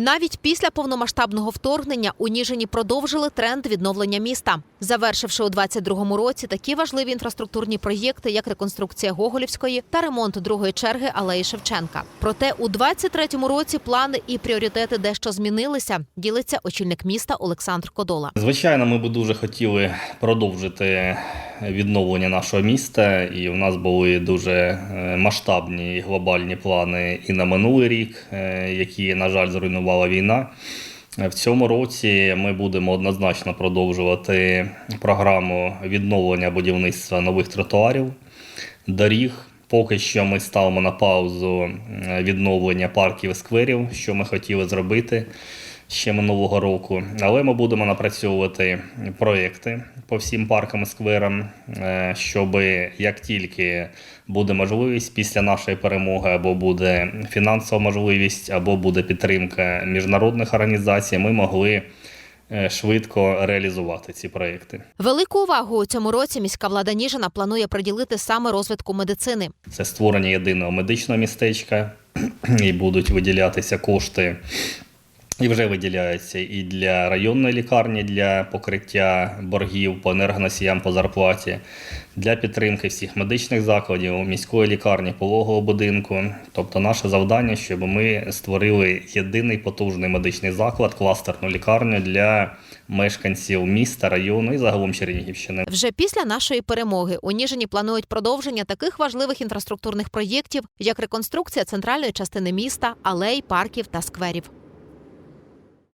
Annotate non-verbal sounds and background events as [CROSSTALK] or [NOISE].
Навіть після повномасштабного вторгнення у Ніжині продовжили тренд відновлення міста, завершивши у 22-му році такі важливі інфраструктурні проєкти, як реконструкція Гоголівської та ремонт другої черги алеї Шевченка. Проте у 23-му році плани і пріоритети дещо змінилися. Ділиться очільник міста Олександр Кодола. Звичайно, ми б дуже хотіли продовжити відновлення нашого міста, і у нас були дуже е, масштабні і глобальні плани і на минулий рік, е, які, на жаль, зруйнувала війна. В цьому році ми будемо однозначно продовжувати програму відновлення будівництва нових тротуарів, доріг. Поки що ми ставимо на паузу е, відновлення парків і скверів, що ми хотіли зробити ще минулого року. Але ми будемо напрацьовувати проекти по всім паркам і скверам, е, щоб як тільки буде можливість після нашої перемоги, або буде фінансова можливість, або буде підтримка міжнародних організацій, ми могли е, швидко реалізувати ці проекти. Велику увагу у цьому році міська влада Ніжина планує приділити саме розвитку медицини. Це створення єдиного медичного містечка, [CLEARS THROAT] і будуть виділятися кошти. І вже виділяються і для районної лікарні для покриття боргів по енергоносіям по зарплаті, для підтримки всіх медичних закладів, міської лікарні, пологового будинку. Тобто, наше завдання, щоб ми створили єдиний потужний медичний заклад, кластерну лікарню для мешканців міста, району і загалом Чернігівщини. Вже після нашої перемоги у Ніжині планують продовження таких важливих інфраструктурних проєктів, як реконструкція центральної частини міста, алей, парків та скверів.